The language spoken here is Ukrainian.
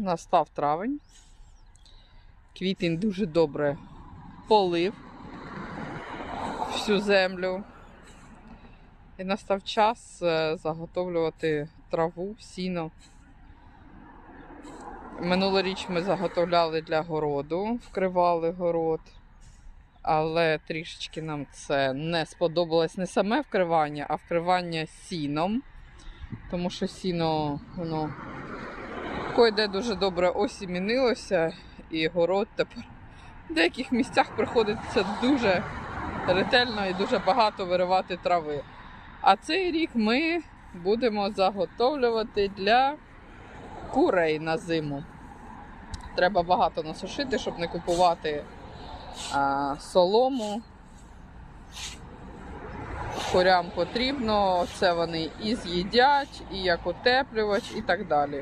Настав травень. Квітень дуже добре полив всю землю. І настав час е, заготовлювати траву, сіно. Минулоріч ми заготовляли для городу, вкривали город, але трішечки нам це не сподобалось не саме вкривання, а вкривання сіном. Тому що сіно, воно койде дуже добре осімінилося, і город тепер в деяких місцях приходиться дуже ретельно і дуже багато виривати трави. А цей рік ми будемо заготовлювати для курей на зиму. Треба багато насушити, щоб не купувати а, солому. Курям потрібно, це вони і з'їдять, і як утеплювач, і так далі.